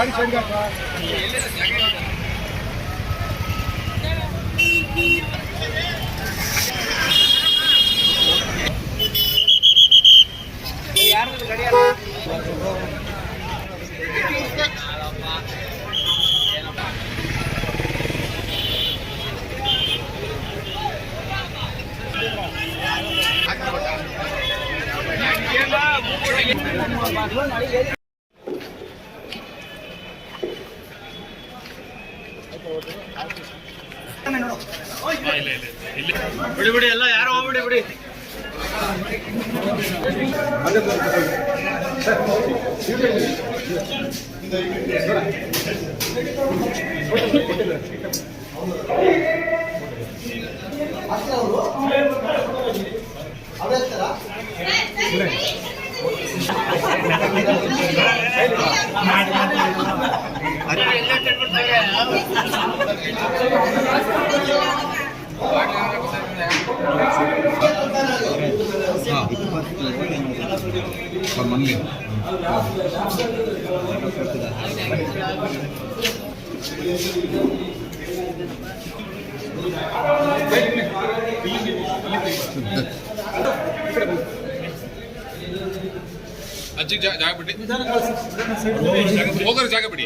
Gracias. ಬಿಡಿ ಬಿಡಿ ಎಲ್ಲ ಯಾರು ಹೋಗ್ಬಿಡಿ ಬಿಡಿ. ಅಜ್ಜಿಗೆ ಜಾ- ಜಾಗ ಬಿಡಿ ಹೋಗೋರು ಜಾಗ ಬಿಡಿ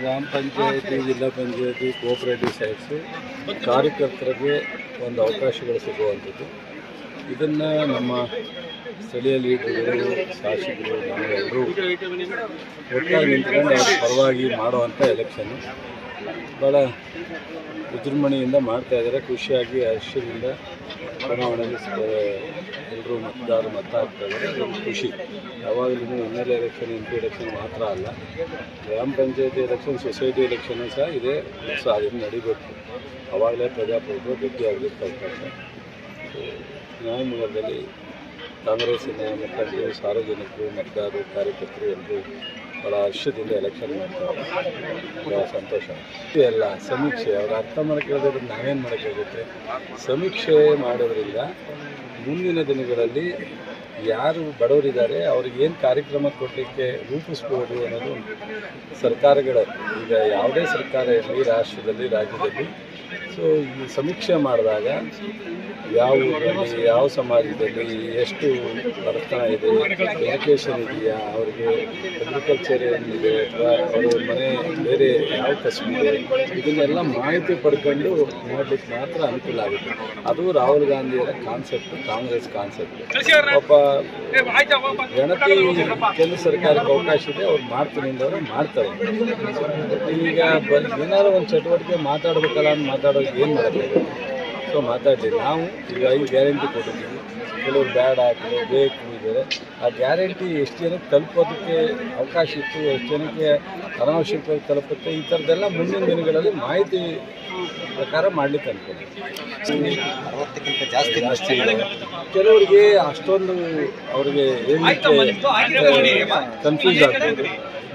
ಗ್ರಾಮ ಪಂಚಾಯತಿ, ಜಿಲ್ಲಾ ಪಂಚಾಯತಿ ಕೋಆಪರೇಟಿವ್ ಸೈಟ್ಸು ಕಾರ್ಯಕರ್ತರಿಗೆ ಒಂದು ಅವಕಾಶಗಳು ಸಿಗುವಂಥದ್ದು. ಇದನ್ನು ನಮ್ಮ ಸ್ಥಳೀಯ ಲೀಡರ್ಗಳು, ಶಾಸಕರು, ನಾವೆಲ್ಲರೂ ಒಟ್ಟಾಗಿ ನಿಂತ್ಕೊಂಡು ಅವ್ರ ಪರವಾಗಿ ಮಾಡುವಂಥ ಎಲೆಕ್ಷನ್ನು ಭಾಳ ವಿಜೃಂಭಣೆಯಿಂದ ಮಾಡ್ತಾ ಇದ್ದಾರೆ. ಖುಷಿಯಾಗಿ ಹರ್ಷದಿಂದ ಚುನಾವಣೆಯಲ್ಲಿ ಎಲ್ಲರೂ ಮತದಾರರು ಮತ ಹಾಕ್ತಾ ಇದ್ದಾರೆ ಇದೊಂದು ಖುಷಿ. ಯಾವಾಗಲೂ M L election M P election ಮಾತ್ರ ಅಲ್ಲ, ಗ್ರಾಮ ಪಂಚಾಯತಿ ಎಲೆಕ್ಷನ್ ಸೊಸೈಟಿ ಎಲೆಕ್ಷನ್ ಸಹ ಇದೇ ಉತ್ಸಾಹ ಇದು ನಡಿಬೇಕು. ಆವಾಗಲೇ ಪ್ರಜಾಪ್ರಭುತ್ವ ಗಟ್ಟಿಯಾಗಲಿಕ್ಕೆ ಅವಕಾಶ. ನ್ಯಾಯಮೂಲದಲ್ಲಿ ಕಾಂಗ್ರೆಸ್ಸಿನ ಮುಖಂಡರು, ಸಾರ್ವಜನಿಕರು, ಮತದಾರರು, ಕಾರ್ಯಕರ್ತರು ಎಲ್ಲರೂ ಭಾಳ ಹರ್ಷದಿಂದ ಎಲೆಕ್ಷನ್ ಮಾಡ್ತಾರೆ. ಭಾಳ ಸಂತೋಷ. ಎಲ್ಲ ಸಮೀಕ್ಷೆ, ಅವ್ರು ಅರ್ಥ ಮಾಡ್ಕೊಳ್ಳೋದ್ರೆ ನಾವೇನು ಮಾಡೋಕ್ಕಾಗುತ್ತೆ ಸಮೀಕ್ಷೆ ಮಾಡೋದ್ರಿಂದ ಮುಂದಿನ ದಿನಗಳಲ್ಲಿ ಯಾರು ಬಡವರಿದ್ದಾರೆ, ಅವ್ರಿಗೆ ಏನು ಕಾರ್ಯಕ್ರಮ ಕೊಡಲಿಕ್ಕೆ ರೂಪಿಸ್ಬೋದು ಅನ್ನೋದು ಸರ್ಕಾರಗಳ. ಈಗ ಯಾವುದೇ ಸರ್ಕಾರ ಇರಲಿ, ರಾಷ್ಟ್ರದಲ್ಲಿ, ರಾಜ್ಯದಲ್ಲಿ. ಸೊ ಈ ಸಮೀಕ್ಷೆ ಮಾಡಿದಾಗ ಯಾವ ಊರಲ್ಲಿ, ಯಾವ ಸಮಾಜದಲ್ಲಿ ಎಷ್ಟು ಬಡತನ ಇದೆ ಎಜುಕೇಷನ್ ಇದೆಯಾ, ಅವರಿಗೆ ಅಗ್ರಿಕಲ್ಚರ್ ಏನಿದೆ, ಅಥವಾ ಅವ್ರ ಮನೆ ಬೇರೆ ಯಾವ ಇದೆ, ಇದನ್ನೆಲ್ಲ ಮಾಹಿತಿ ಪಡ್ಕೊಂಡು ನೋಡ್ಲಿಕ್ಕೆ ಮಾತ್ರ ಅನುಕೂಲ ಆಗುತ್ತೆ. ಅದು ರಾಹುಲ್ ಗಾಂಧಿಯವರ ಕಾನ್ಸೆಪ್ಟ್ ಕಾಂಗ್ರೆಸ್ ಕಾನ್ಸೆಪ್ಟ್ ಒಬ್ಬ ಗಣತಿ ಕೇಂದ್ರ ಸರ್ಕಾರಕ್ಕೆ ಅವಕಾಶ ಇದೆ, ಅವ್ರು ಮಾಡ್ತೀನಿ ಅಂದವರು ಮಾಡ್ತಾರೆ. ಈಗ ಏನಾದ್ರು ಒಂದು ಚಟುವಟಿಕೆ ಮಾತಾಡ್ಬೇಕಲ್ಲ ಅಂತ ಮಾತಾಡೋದು ಏನು ಮಾಡೋದು ಸೊ ಮಾತಾಡಲಿ. ನಾವು ಈಗ ಐದು ಗ್ಯಾರಂಟಿ ಕೊಟ್ಟಿದ್ದೀವಿ. ಕೆಲವರು ಬೇಡ ಕೆಲವರು ಬೇಕು ಇದ್ದಾರೆ. ಆ ಗ್ಯಾರಂಟಿ ಎಷ್ಟು ಜನಕ್ಕೆ ತಲುಪೋದಕ್ಕೆ ಅವಕಾಶ ಇತ್ತು ಎಷ್ಟು ಜನಕ್ಕೆ ಅನಾವಶ್ಯಕವಾಗಿ ತಲುಪುತ್ತೆ ಈ ಥರದ್ದೆಲ್ಲ ಮುಂದಿನ ದಿನಗಳಲ್ಲಿ ಮಾಹಿತಿ ಪ್ರಕಾರ ಮಾಡಲಿಕ್ಕೆ ಅನ್ಕೊಂಡು ಅರವತ್ತಕ್ಕಿಂತ ಜಾಸ್ತಿ. ಕೆಲವರಿಗೆ ಅಷ್ಟೊಂದು ಅವರಿಗೆ ಕನ್ಫ್ಯೂಸ್ ಆಗ್ತದೆ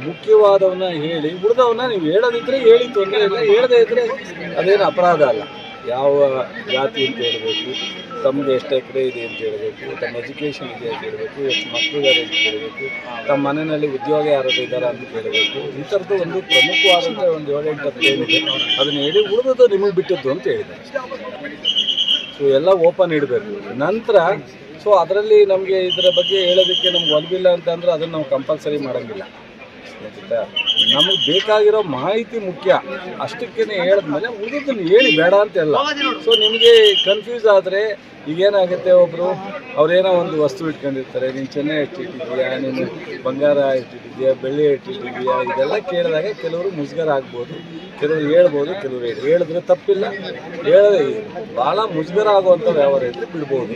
ಮುಖ್ಯವಾದವನ್ನ ಹೇಳಿ ಉಳಿದವನ್ನ ನೀವು ಹೇಳೋದಿದ್ರೆ ಹೇಳಿ ತೊಂದರೆ ಇಲ್ಲ ಹೇಳದೇ ಇದ್ರೆ ಅದೇನು ಅಪರಾಧ ಅಲ್ಲ. ಯಾವ ಜಾತಿ ಅಂತ ಹೇಳಬೇಕು ತಮ್ಮದು ಎಷ್ಟು ಎಕರೆ ಇದೆ ಅಂತ ಹೇಳಬೇಕು, ತಮ್ಮ ಎಜುಕೇಷನ್ ಇದೆ ಅಂತ ಹೇಳಬೇಕು, ಎಷ್ಟು ಮಕ್ಕಳಿದ್ದಾರೆ ಅಂತ ಹೇಳಬೇಕು, ತಮ್ಮ ಮನೆಯಲ್ಲಿ ಉದ್ಯೋಗ ಯಾರು ಇದ್ದಾರೆ ಅಂತ ಕೇಳಬೇಕು. ಈ ಥರದ್ದು ಒಂದು ಪ್ರಮುಖವಾದಂಥ ಒಂದು ಏಳೆಂಟು ಹತ್ತು ಏನಿದೆ, ಅದನ್ನು ಹೇಳಿ ಉಳಿದದ್ದು ನಿಮಗೆ ಬಿಟ್ಟದ್ದು ಅಂತ ಹೇಳಿದ್ದಾರೆ. ಸೊ ಎಲ್ಲ ಓಪನ್ ಇಡಬೇಕು. ನಂತರ ಸೊ ಅದರಲ್ಲಿ ನಮಗೆ ಇದರ ಬಗ್ಗೆ ಹೇಳೋದಕ್ಕೆ ನಮ್ಗೆ ಒಲವಿಲ್ಲ ಅಂತಂದ್ರೆ ಅದನ್ನು ನಾವು ಕಂಪಲ್ಸರಿ ಮಾಡೋಂಗಿಲ್ಲ. ನಮಗೆ ಬೇಕಾಗಿರೋ ಮಾಹಿತಿ ಮುಖ್ಯ. ಅಷ್ಟಕ್ಕೇ ಹೇಳಿದ್ಮೇಲೆ ಉಳಿದನ್ನು ಹೇಳಿ ಬೇಡ ಅಂತ ಅಲ್ಲ ಸೊ ನಿಮಗೆ ಕನ್ಫ್ಯೂಸ್ ಆದರೆ ಈಗೇನಾಗುತ್ತೆ ಒಬ್ಬರು ಅವ್ರೇನೋ ಒಂದು ವಸ್ತು ಇಟ್ಕೊಂಡಿರ್ತಾರೆ. ನೀನು ಚೆನ್ನೈ ಇಟ್ಟಿಟ್ಟಿದ್ಯಾ ನೀನು ಬಂಗಾರ ಇಟ್ಟಿಟ್ಟಿದ್ಯಾ ಬೆಳ್ಳಿ ಇಟ್ಟಿಟ್ಟಿದ್ಯಾ ಇದೆಲ್ಲ ಕೇಳಿದಾಗ ಕೆಲವರು ಮುಜುಗರ ಆಗ್ಬೋದು. ಕೆಲವರು ಹೇಳ್ಬೋದು, ಕೆಲವರು ಹೇಳಿ, ಹೇಳಿದ್ರೆ ತಪ್ಪಿಲ್ಲ. ಹೇಳ ಭಾಳ ಮುಜುಗರ ಆಗುವಂಥ ವ್ಯವಹಾರ ಇದ್ರೆ ಬಿಡ್ಬೋದು.